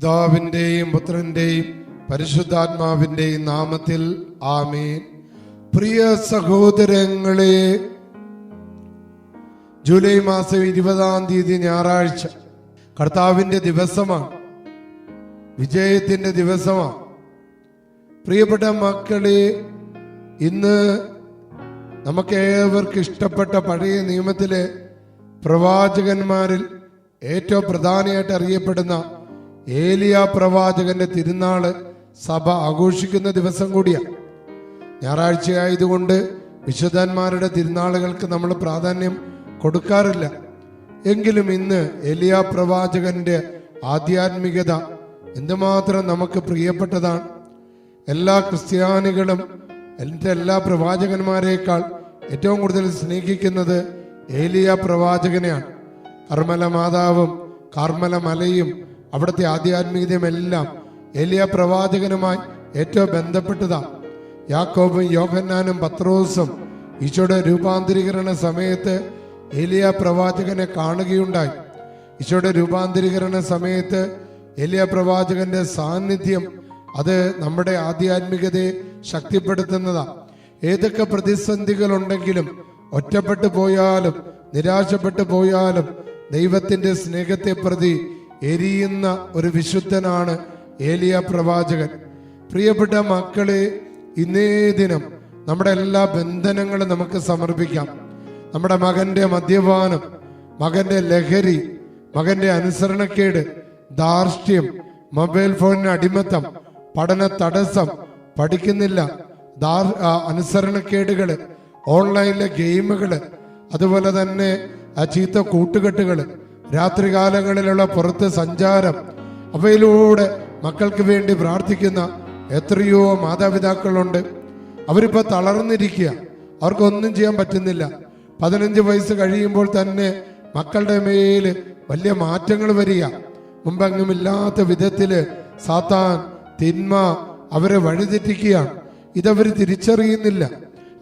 പിതാവിന്റെയും പുത്രന്റെയും പരിശുദ്ധാത്മാവിന്റെയും നാമത്തിൽ ആമേൻ. പ്രിയ സഹോദരങ്ങളെ ജൂലൈ മാസം ഇരുപതാം തീയതി ഞായറാഴ്ച കർത്താവിന്റെ ദിവസമാണ്. വിജയത്തിന്റെ ദിവസമാണ്. പ്രിയപ്പെട്ട മക്കളെ ഇന്ന് നമുക്ക് ഏവർക്ക് ഇഷ്ടപ്പെട്ട പഴയ നിയമത്തിലെ പ്രവാചകന്മാരിൽ ഏറ്റവും പ്രധാനമായിട്ട് അറിയപ്പെടുന്ന ഏലിയ പ്രവാചകന്റെ തിരുനാൾ സഭ ആഘോഷിക്കുന്ന ദിവസം കൂടിയാണ്. ഞായറാഴ്ചയായതുകൊണ്ട് വിശുദ്ധന്മാരുടെ തിരുനാളുകൾക്ക് നമ്മൾ പ്രാധാന്യം കൊടുക്കാറില്ല. എങ്കിലും ഇന്ന് എലിയ പ്രവാചകന്റെ ആധ്യാത്മികത എന്തുമാത്രം നമുക്ക് പ്രിയപ്പെട്ടതാണ്. എല്ലാ ക്രിസ്ത്യാനികളും എന്റെ എല്ലാ പ്രവാചകന്മാരെക്കാൾ ഏറ്റവും കൂടുതൽ സ്നേഹിക്കുന്നത് ഏലിയ പ്രവാചകനെയാണ്. കർമ്മല മാതാവും കാർമല മലയും അവിടുത്തെ ആധ്യാത്മികതയുമെല്ലാം എലിയ പ്രവാചകനുമായി ഏറ്റവും ബന്ധപ്പെട്ടതാണ് യാക്കോബും യോഹന്നാനും പത്രോസും ഈശോയുടെ രൂപാന്തരീകരണ സമയത്ത് എലിയ പ്രവാചകനെ കാണുകയുണ്ടായി. ഈശോയുടെ രൂപാന്തരീകരണ സമയത്ത് എലിയ പ്രവാചകന്റെ സാന്നിധ്യം അത് നമ്മുടെ ആധ്യാത്മികതയെ ശക്തിപ്പെടുത്തുന്നതാ. ഏതൊക്കെ പ്രതിസന്ധികൾ ഉണ്ടെങ്കിലും ഒറ്റപ്പെട്ടു പോയാലും നിരാശപ്പെട്ടു പോയാലും ദൈവത്തിന്റെ സ്നേഹത്തെ പ്രതി എരിയുന്ന ഒരു വിശുദ്ധനാണ് ഏലിയ പ്രവാചകൻ. പ്രിയപ്പെട്ട മക്കളെ ഇന്നേ ദിനം നമ്മുടെ എല്ലാ ബന്ധനങ്ങളും നമുക്ക് സമർപ്പിക്കാം. നമ്മുടെ മകന്റെ മദ്യപാനം മകന്റെ ലഹരി മകന്റെ അനുസരണക്കേട് ധാർഷ്ട്യം മൊബൈൽ ഫോണിന് അടിമത്തം പഠന തടസ്സം പഠിക്കുന്നില്ല അനുസരണക്കേടുകൾ ഓൺലൈനിലെ ഗെയിമുകൾ അതുപോലെ തന്നെ ആ ചീത്ത കൂട്ടുകെട്ടുകൾ രാത്രികാലങ്ങളിലുള്ള പുറത്ത് സഞ്ചാരം അവയിലൂടെ മക്കൾക്ക് വേണ്ടി പ്രാർത്ഥിക്കുന്ന എത്രയോ മാതാപിതാക്കളുണ്ട്. അവരിപ്പോ തളർന്നിരിക്കുക. അവർക്കൊന്നും ചെയ്യാൻ പറ്റുന്നില്ല. പതിനഞ്ച് വയസ്സ് കഴിയുമ്പോൾ തന്നെ മക്കളുടെ മേൽ വലിയ മാറ്റങ്ങൾ വരിക. മുമ്പെങ്ങുമില്ലാത്ത വിധത്തിൽ സാത്താൻ തിന്മ അവരെ വഴിതെറ്റിക്കുകയാണ്. ഇതവർ തിരിച്ചറിയുന്നില്ല.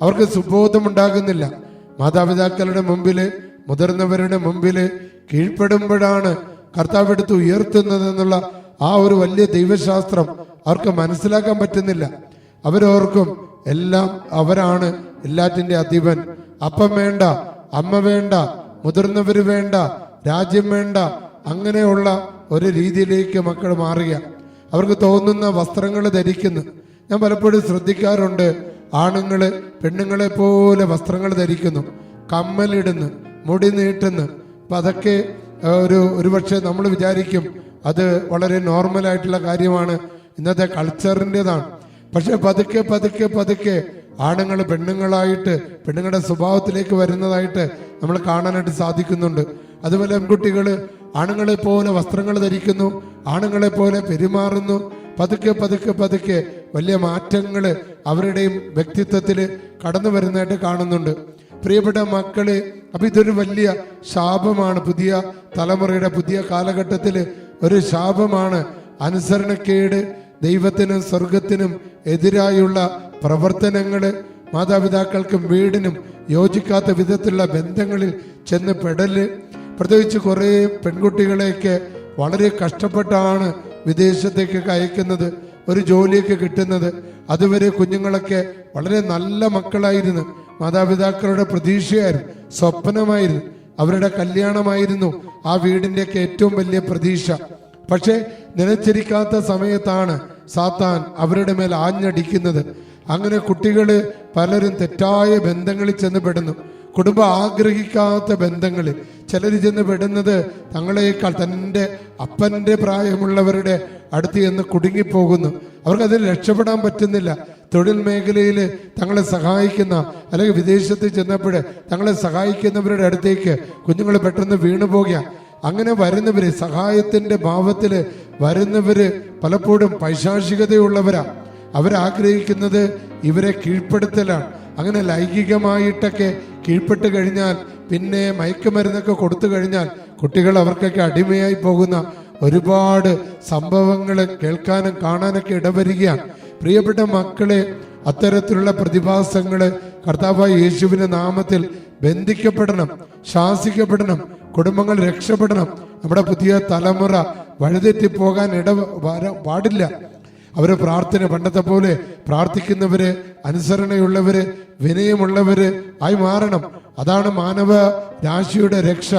അവർക്ക് സുബോധമുണ്ടാകുന്നില്ല. മാതാപിതാക്കളുടെ മുമ്പിൽ മുതിർന്നവരുടെ മുമ്പിൽ കീഴ്പ്പെടുമ്പോഴാണ് കർത്താവ് എടുത്ത് ഉയർത്തുന്നത് എന്നുള്ള ആ ഒരു വലിയ ദൈവശാസ്ത്രം അവർക്ക് മനസ്സിലാക്കാൻ പറ്റുന്നില്ല. അവരോർക്കും എല്ലാം അവരാണ് എല്ലാറ്റിന്റെ അധിപൻ. അപ്പം വേണ്ട അമ്മ വേണ്ട മുതിർന്നവർ വേണ്ട രാജ്യം വേണ്ട അങ്ങനെയുള്ള ഒരു രീതിയിലേക്ക് മക്കൾ മാറുക. അവർക്ക് തോന്നുന്ന വസ്ത്രങ്ങൾ ധരിക്കുന്നു. ഞാൻ പലപ്പോഴും ശ്രദ്ധിക്കാറുണ്ട് ആണുങ്ങൾ പെണ്ണുങ്ങളെ പോലെ വസ്ത്രങ്ങൾ ധരിക്കുന്നു കമ്മലിടുന്നു. മുടി നീട്ടുന്നു. അപ്പൊ അതൊക്കെ ഒരു ഒരുപക്ഷെ നമ്മൾ വിചാരിക്കും അത് വളരെ നോർമൽ ആയിട്ടുള്ള കാര്യമാണ്. ഇന്നത്തെ കൾച്ചറിന്റെതാണ് പക്ഷെ പതുക്കെ പതുക്കെ പതുക്കെ ആണുങ്ങൾ പെണ്ണുങ്ങളായിട്ട് പെണ്ണുങ്ങളുടെ സ്വഭാവത്തിലേക്ക് വരുന്നതായിട്ട് നമ്മൾ കാണാനായിട്ട് സാധിക്കുന്നുണ്ട്. അതുപോലെ പെൺകുട്ടികൾ ആണുങ്ങളെ പോലെ വസ്ത്രങ്ങൾ ധരിക്കുന്നു ആണുങ്ങളെ പോലെ പെരുമാറുന്നു. പതുക്കെ പതുക്കെ പതുക്കെ വലിയ മാറ്റങ്ങൾ അവരുടെയും വ്യക്തിത്വത്തിൽ കടന്നു വരുന്നതായിട്ട് കാണുന്നുണ്ട്. പ്രിയപ്പെട്ട മക്കൾ അപ്പൊ ഇതൊരു വലിയ ശാപമാണ്. പുതിയ തലമുറയുടെ പുതിയ കാലഘട്ടത്തിൽ ഒരു ശാപമാണ്. അനുസരണക്കേട് ദൈവത്തിനും സ്വർഗത്തിനും എതിരായുള്ള പ്രവർത്തനങ്ങൾ മാതാപിതാക്കൾക്കും വീടിനും യോജിക്കാത്ത വിധത്തിലുള്ള ബന്ധങ്ങളിൽ ചെന്ന് പെടൽ. പ്രത്യേകിച്ച് കുറേ പെൺകുട്ടികളെയൊക്കെ വളരെ കഷ്ടപ്പെട്ടാണ് വിദേശത്തേക്കൊക്കെ അയക്കുന്നത് ഒരു ജോലിയൊക്കെ കിട്ടുന്നത്. അതുവരെ കുഞ്ഞുങ്ങളൊക്കെ വളരെ നല്ല മക്കളായിരുന്നു. മാതാപിതാക്കളുടെ പ്രതീക്ഷയായിരുന്നു സ്വപ്നമായിരുന്നു അവരുടെ കല്യാണമായിരുന്നു ആ വീടിന്റെയൊക്കെ ഏറ്റവും വലിയ പ്രതീക്ഷ. പക്ഷേ നിലച്ചിരിക്കാത്ത സമയത്താണ് സാത്താൻ അവരുടെ മേൽ ആഞ്ഞടിക്കുന്നത്. അങ്ങനെ കുട്ടികൾ പലരും തെറ്റായ ബന്ധങ്ങളിൽ ചെന്ന് പെടുന്നു. കുടുംബം ആഗ്രഹിക്കാത്ത ബന്ധങ്ങളിൽ ചിലർ ചെന്ന് പെടുന്നത് തങ്ങളേക്കാൾ തന്റെ അപ്പന്റെ പ്രായമുള്ളവരുടെ അടുത്ത് ചെന്ന് കുടുങ്ങിപ്പോകുന്നു. അവർക്കതിൽ രക്ഷപ്പെടാൻ പറ്റുന്നില്ല. തൊഴിൽ മേഖലയിൽ തങ്ങളെ സഹായിക്കുന്ന അല്ലെങ്കിൽ വിദേശത്ത് ചെന്നപ്പോൾ തങ്ങളെ സഹായിക്കുന്നവരുടെ അടുത്തേക്ക് കുഞ്ഞുങ്ങൾ പെട്ടെന്ന് വീണു പോകുക. അങ്ങനെ വരുന്നവർ സഹായത്തിന്റെ ഭാവത്തിൽ വരുന്നവർ പലപ്പോഴും പൈശാചികതയുള്ളവരാ. അവരാഗ്രഹിക്കുന്നത് ഇവരെ കീഴ്പ്പെടുത്തലാണ്. അങ്ങനെ ലൈംഗികമായിട്ടൊക്കെ കീഴ്പ്പെട്ട് കഴിഞ്ഞാൽ പിന്നെ മയക്കുമരുന്നൊക്കെ കൊടുത്തു കഴിഞ്ഞാൽ കുട്ടികൾ അവർക്കൊക്കെ അടിമയായി പോകുന്ന ഒരുപാട് സംഭവങ്ങൾ കേൾക്കാനും കാണാനൊക്കെ ഇടവരികയാണ്. പ്രിയപ്പെട്ട മക്കളെ അത്തരത്തിലുള്ള പ്രതിഭാസങ്ങൾ കർത്താവായ യേശുവിന്റെ നാമത്തിൽ ബന്ധിക്കപ്പെടണം ശാസിക്കപ്പെടണം കുടുംബങ്ങൾ രക്ഷപ്പെടണം. നമ്മുടെ പുതിയ തലമുറ വഴിതെറ്റിപ്പോകാൻ ഇട പാടില്ല. അവർ പ്രാർത്ഥന പണ്ടത്തെ പോലെ പ്രാർത്ഥിക്കുന്നവര് അനുസരണയുള്ളവര് വിനയമുള്ളവര് ആയി മാറണം. അതാണ് മാനവ രാശിയുടെ രക്ഷ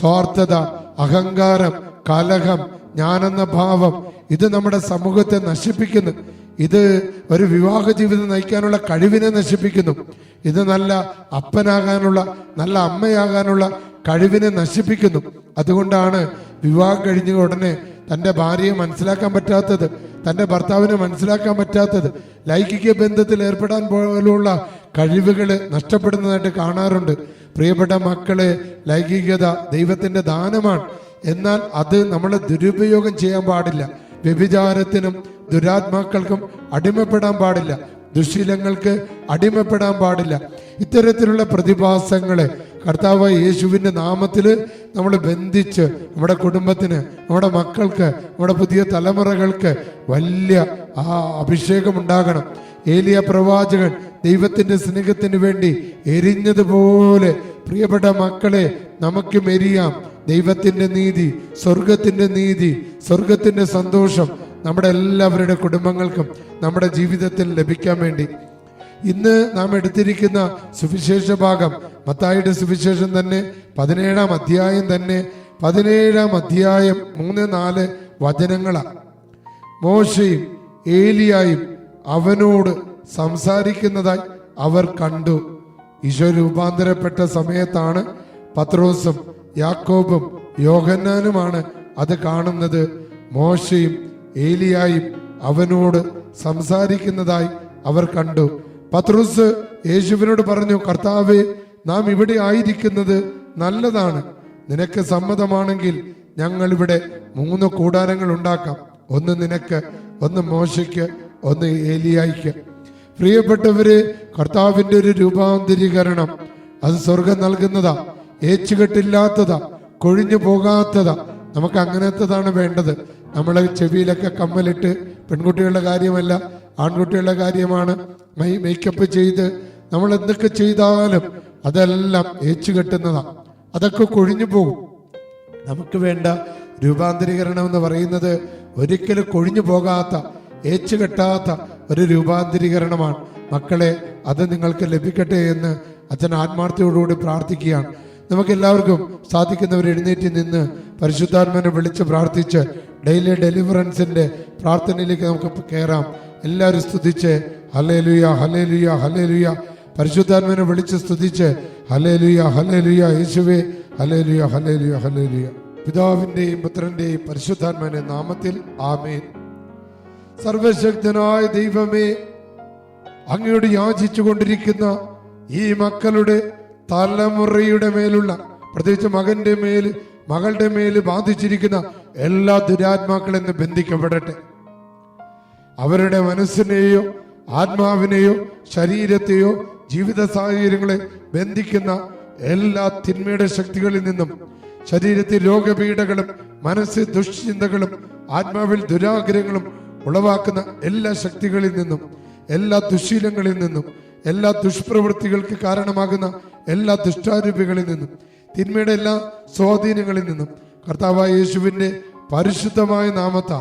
സ്വാർത്ഥത അഹങ്കാരം കലഹം ഞാനെന്ന ഭാവം. ഇത് നമ്മുടെ സമൂഹത്തെ നശിപ്പിക്കുന്നു. ഇത് ഒരു വിവാഹ ജീവിതം നയിക്കാനുള്ള കഴിവിനെ നശിപ്പിക്കുന്നു. ഇത് നല്ല അപ്പനാകാനുള്ള നല്ല അമ്മയാകാനുള്ള കഴിവിനെ നശിപ്പിക്കുന്നു. അതുകൊണ്ടാണ് വിവാഹം കഴിഞ്ഞ ഉടനെ തന്റെ ഭാര്യയെ മനസ്സിലാക്കാൻ പറ്റാത്തത്. തന്റെ ഭർത്താവിനെ മനസ്സിലാക്കാൻ പറ്റാത്തത്. ലൈംഗിക ബന്ധത്തിൽ ഏർപ്പെടാൻ പോലുള്ള കഴിവുകൾ നഷ്ടപ്പെടുന്നതായിട്ട് കാണാറുണ്ട്. പ്രിയപ്പെട്ട മക്കളെ ലൈംഗികത ദൈവത്തിന്റെ ദാനമാണ്. എന്നാൽ അത് നമ്മൾ ദുരുപയോഗം ചെയ്യാൻ പാടില്ല. വ്യഭിചാരത്തിനും ദുരാത്മാക്കൾക്കും അടിമപ്പെടാൻ പാടില്ല. ദുശീലങ്ങൾക്ക് അടിമപ്പെടാൻ പാടില്ല. ഇത്തരത്തിലുള്ള പ്രതിഭാസങ്ങളെ കർത്താവ് യേശുവിന്റെ നാമത്തിൽ നമ്മൾ ബന്ധിച്ച് നമ്മുടെ കുടുംബത്തിന് നമ്മുടെ മക്കൾക്ക് നമ്മുടെ പുതിയ തലമുറകൾക്ക് വലിയ ആ അഭിഷേകം ഉണ്ടാകണം ഏലിയ പ്രവാചകൻ ദൈവത്തിന്റെ സ്നേഹത്തിന് വേണ്ടി എരിഞ്ഞതുപോലെ പ്രിയപ്പെട്ട മക്കളെ നമുക്കും എരിയാം. ദൈവത്തിന്റെ നീതി സ്വർഗത്തിന്റെ നീതി സ്വർഗത്തിന്റെ സന്തോഷം നമ്മുടെ എല്ലാവരുടെ കുടുംബങ്ങൾക്കും നമ്മുടെ ജീവിതത്തിൽ ലഭിക്കാൻ വേണ്ടി. ഇന്ന് നാം എടുത്തിരിക്കുന്ന സുവിശേഷ ഭാഗം മത്തായിയുടെ സുവിശേഷം തന്നെ പതിനേഴാം അധ്യായം തന്നെ പതിനേഴാം അധ്യായം മൂന്ന് നാല് വചനങ്ങളാണ് മോശയും ഏലിയായും അവനോട് സംസാരിക്കുന്നതായി അവർ കണ്ടു. ഈശോ രൂപാന്തരപ്പെട്ട സമയത്താണ് പത്രോസും യാക്കോബും യോഹന്നാനുമാണ് അത് കാണുന്നത്. മോശയും ഏലിയായും അവനോട് സംസാരിക്കുന്നതായി അവർ കണ്ടു. പത്രോസ് യേശുവിനോട് പറഞ്ഞു കർത്താവെ നാം ഇവിടെ ആയിരിക്കുന്നത് നല്ലതാണ്. നിനക്ക് സമ്മതമാണെങ്കിൽ ഞങ്ങൾ ഇവിടെ മൂന്ന് കൂടാരങ്ങൾ ഉണ്ടാക്കാം. ഒന്ന് നിനക്ക് ഒന്ന് മോശയ്ക്ക് ഒന്ന് ഏലിയായിക്ക്. പ്രിയപ്പെട്ടവര് കർത്താവിന്റെ ഒരു രൂപാന്തരീകരണം അത് സ്വർഗം നൽകുന്നതാ ഏച്ചുകെട്ടില്ലാത്തതാ കൊഴിഞ്ഞു പോകാത്തതാ നമുക്ക് അങ്ങനത്തതാണ് വേണ്ടത്. നമ്മളെ ചെവിയിലൊക്കെ കമ്മലിട്ട് പെൺകുട്ടികളുടെ കാര്യമല്ല ആൺകുട്ടികളുടെ കാര്യമാണ്. മൈ മേക്കപ്പ് ചെയ്ത് നമ്മൾ എന്തൊക്കെ ചെയ്താലും അതെല്ലാം ഏച്ചു കെട്ടുന്നതാണ് അതൊക്കെ കൊഴിഞ്ഞു പോകും. നമുക്ക് വേണ്ട രൂപാന്തരീകരണം എന്ന് പറയുന്നത് ഒരിക്കലും കൊഴിഞ്ഞു പോകാത്ത ഏച്ചു കെട്ടാത്ത ഒരു രൂപാന്തരീകരണമാണ്. മക്കളെ അത് നിങ്ങൾക്ക് ലഭിക്കട്ടെ എന്ന് അച്ഛൻ ആത്മാർത്ഥയോടുകൂടി പ്രാർത്ഥിക്കുകയാണ്. നമുക്ക് എല്ലാവർക്കും സാധിക്കുന്നവർ എഴുന്നേറ്റ് നിന്ന് പരിശുദ്ധാത്മനെ വിളിച്ച് പ്രാർത്ഥിച്ച് ഡെയിലി ഡെലിവറൻസിന്റെ പ്രാർത്ഥനയിലേക്ക് നമുക്ക് കയറാം. എല്ലാവരും സ്തുതിച്ച് ഹലേലുയ ഹലേലുയ ഹലേലുയ പരിശുദ്ധാത്മനെ വിളിച്ച് സ്തുതിച്ച് ഹലേലുയ ഹലേലുയ യേശുവേ. ഹലേലുയ ഹലേലുയ ഹലേലുയ പിതാവിന്റെയും പുത്രന്റെയും പരിശുദ്ധാത്മന്റെ നാമത്തിൽ ആമേൻ. സർവശക്തനായ ദൈവമേ അങ്ങയോട് യാചിച്ചു കൊണ്ടിരിക്കുന്ന ഈ മക്കളുടെ തലമുറയുടെ മേലുള്ള പ്രത്യേകിച്ച് മകന്റെ മേൽ മകളുടെ മേൽ ബാധിച്ചിരിക്കുന്ന എല്ലാ ദുരാത്മാക്കളെന്ന് ബന്ധിക്കപ്പെടട്ടെ. അവരുടെ മനസ്സിനെയോ ആത്മാവിനെയോ ശരീരത്തെയോ ജീവിത സാഹചര്യങ്ങളെ ബന്ധിക്കുന്ന എല്ലാ തിന്മയുടെ ശക്തികളിൽ നിന്നും ശരീരത്തിൽ രോഗപീഠകളും മനസ്സ് ദുഷ്ചിന്തകളും ആത്മാവിൽ ദുരാഗ്രഹങ്ങളും ഉളവാക്കുന്ന എല്ലാ ശക്തികളിൽ നിന്നും എല്ലാ ദുശീലങ്ങളിൽ നിന്നും എല്ലാ ദുഷ്പ്രവൃത്തികൾക്ക് കാരണമാകുന്ന എല്ലാ ദുഷ്ടാരൂപികളിൽ നിന്നും തിന്മയുടെ എല്ലാ സ്വാധീനങ്ങളിൽ നിന്നും കർത്താവായ യേശുവിന്റെ പരിശുദ്ധമായ നാമത്ത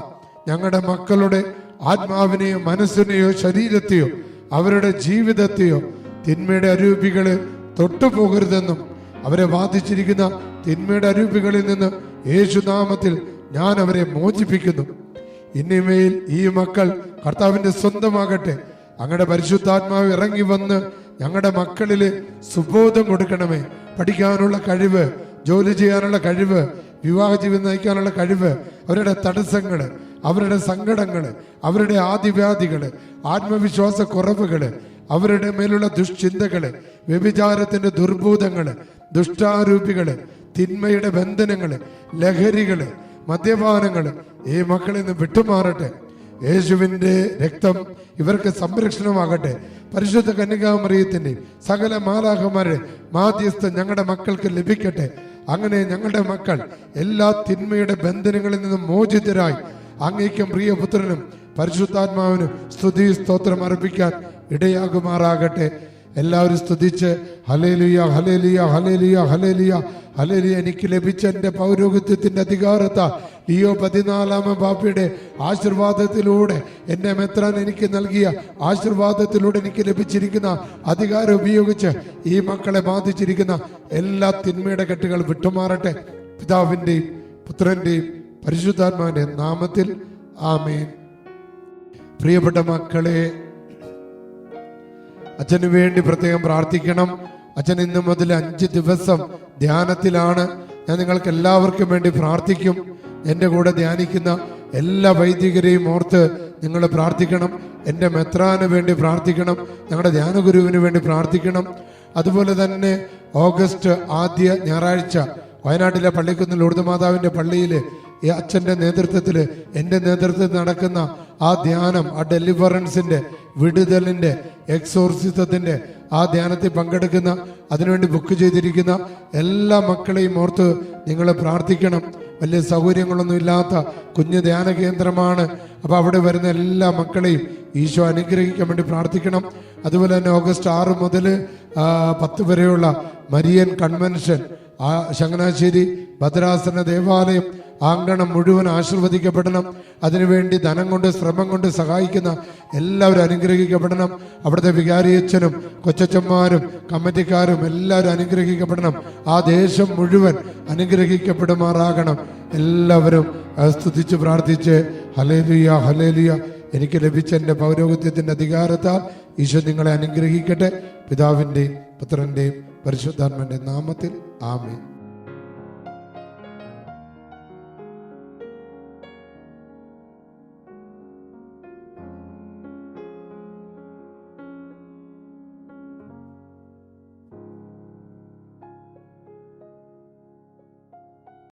ഞങ്ങളുടെ മക്കളുടെ ആത്മാവിനെയോ മനസ്സിനെയോ ശരീരത്തെയോ അവരുടെ ജീവിതത്തെയോ തിന്മയുടെ അരൂപികളെ തൊട്ടുപോകരുതെന്നും അവരെ ബാധിച്ചിരിക്കുന്ന തിന്മയുടെ അരൂപികളിൽ നിന്ന് യേശുനാമത്തിൽ ഞാൻ അവരെ മോചിപ്പിക്കുന്നു. ഇനിമേൽ ഈ മക്കൾ കർത്താവിന്റെ സ്വന്തമാകട്ടെ. അങ്ങയുടെ പരിശുദ്ധാത്മാവ് ഇറങ്ങി വന്ന് ഞങ്ങളുടെ മക്കളിൽ സുബോധം കൊടുക്കണമേ. പഠിക്കാനുള്ള കഴിവ് ജോലി ചെയ്യാനുള്ള കഴിവ് വിവാഹ ജീവിതം നയിക്കാനുള്ള കഴിവ് അവരുടെ തടസ്സങ്ങൾ അവരുടെ സങ്കടങ്ങൾ അവരുടെ ആദിവ്യാധികൾ ആത്മവിശ്വാസ കുറവുകൾ അവരുടെ മേലുള്ള ദുഷ്ചിന്തകൾ വ്യഭിചാരത്തിന്റെ ദുർഭൂതങ്ങൾ ദുഷ്ടാരൂപികൾ തിന്മയുടെ ബന്ധനങ്ങൾ ലഹരികൾ മദ്യപാനങ്ങൾ ഈ മക്കളിൽ നിന്ന് വിട്ടുമാറട്ടെ. യേശുവിന്റെ രക്തം ഇവർക്ക് സംരക്ഷണമാകട്ടെ. പരിശുദ്ധ കന്യകാമറിയത്തിന്റെ സകല മാലാഹമാരുടെ മാധ്യസ്ഥം ഞങ്ങളുടെ മക്കൾക്ക് ലഭിക്കട്ടെ. അങ്ങനെ ഞങ്ങളുടെ മക്കൾ എല്ലാ തിന്മയുടെ ബന്ധനങ്ങളിൽ നിന്നും മോചിതരായി അങ്ങേക്കും പ്രിയപുത്രനും പരിശുദ്ധാത്മാവിനും സ്തുതി സ്തോത്രം അർപ്പിക്കാൻ ഇടയാകുമാറാകട്ടെ. എല്ലാവരും സ്തുതിച്ച് hallelujah hallelujah hallelujah hallelujah hallelujah എനിക്ക് ലഭിച്ച എന്റെ പൗരോഹിത്യത്തിന്റെ അധികാരത്ത. ലിയോ പതിനാലാമ പാപ്പയുടെ ആശീർവാദത്തിലൂടെ എന്നെ മെത്രാൻ എനിക്ക് നൽകിയ ആശീർവാദത്തിലൂടെ എനിക്ക് ലഭിച്ചിരിക്കുന്ന അധികാരം ഉപയോഗിച്ച് ഈ മക്കളെ ബാധിച്ചിരിക്കുന്ന എല്ലാ തിന്മയുടെ കെട്ടുകൾ വിട്ടുമാറട്ടെ. പിതാവിന്റെയും പുത്രന്റെയും പരിശുദ്ധാത്മാവിന്റെ നാമത്തിൽ ആമേൻ. പ്രിയപ്പെട്ട മക്കളെ അച്ഛന് വേണ്ടി പ്രത്യേകം പ്രാർത്ഥിക്കണം. അച്ഛൻ ഇന്ന് മുതൽ അഞ്ച് ദിവസം ധ്യാനത്തിലാണ്. ഞാൻ നിങ്ങൾക്ക് എല്ലാവർക്കും വേണ്ടി പ്രാർത്ഥിക്കും. എന്റെ കൂടെ ധ്യാനിക്കുന്ന എല്ലാ വൈദികരെയും ഓർത്ത് നിങ്ങൾ പ്രാർത്ഥിക്കണം. എന്റെ മെത്രാന് വേണ്ടി പ്രാർത്ഥിക്കണം. ഞങ്ങളുടെ ധ്യാനഗുരുവിന് വേണ്ടി പ്രാർത്ഥിക്കണം. അതുപോലെ തന്നെ ഓഗസ്റ്റ് ആദ്യ ഞായറാഴ്ച വയനാട്ടിലെ പള്ളിക്കുന്നിൽ ഉറുദുമാതാവിന്റെ പള്ളിയിൽ ഈ അച്ഛന്റെ നേതൃത്വത്തിൽ എന്റെ നേതൃത്വത്തിൽ നടക്കുന്ന ആ ധ്യാനം ആ ഡെലിവറൻസിന്റെ വിടുതലിന്റെ എക്സോർസിസത്തിന്റെ ആ ധ്യാനത്തിൽ പങ്കെടുക്കുന്ന അതിനുവേണ്ടി ബുക്ക് ചെയ്തിരിക്കുന്ന എല്ലാ മക്കളെയും ഓർത്ത് നിങ്ങൾ പ്രാർത്ഥിക്കണം. വലിയ സൗകര്യങ്ങളൊന്നും ഇല്ലാത്ത കുഞ്ഞു ധ്യാന കേന്ദ്രമാണ്. അപ്പോൾ അവിടെ വരുന്ന എല്ലാ മക്കളെയും ഈശോ അനുഗ്രഹിക്കാൻ വേണ്ടി പ്രാർത്ഥിക്കണം. അതുപോലെ തന്നെ ഓഗസ്റ്റ് ആറ് മുതൽ പത്ത് വരെയുള്ള മരിയൻ കൺവെൻഷൻ ആ ചങ്ങനാശ്ശേരി ഭദ്രാസന ദേവാലയം ആങ്കണം മുഴുവൻ ആശീർവദിക്കപ്പെടണം. അതിനുവേണ്ടി ധനം കൊണ്ട് ശ്രമം കൊണ്ട് സഹായിക്കുന്ന എല്ലാവരും അനുഗ്രഹിക്കപ്പെടണം. അവിടുത്തെ വികാരിയച്ഛനും കൊച്ചച്ചന്മാരും കമ്മിറ്റിക്കാരും എല്ലാവരും അനുഗ്രഹിക്കപ്പെടണം. ആ ദേശം മുഴുവൻ അനുഗ്രഹിക്കപ്പെടുമാറാകണം. എല്ലാവരും സ്തുതിച്ച് പ്രാർത്ഥിച്ച് ഹലേലിയ ഹലേലിയ എനിക്ക് ലഭിച്ച എന്റെ പൗരോഗത്യത്തിന്റെ അധികാരത്താൽ ഈശോ നിങ്ങളെ അനുഗ്രഹിക്കട്ടെ. പിതാവിന്റെയും പുത്രന്റെയും പരിശുദ്ധാത്മന്റെ നാമത്തിൽ ആമേൻ.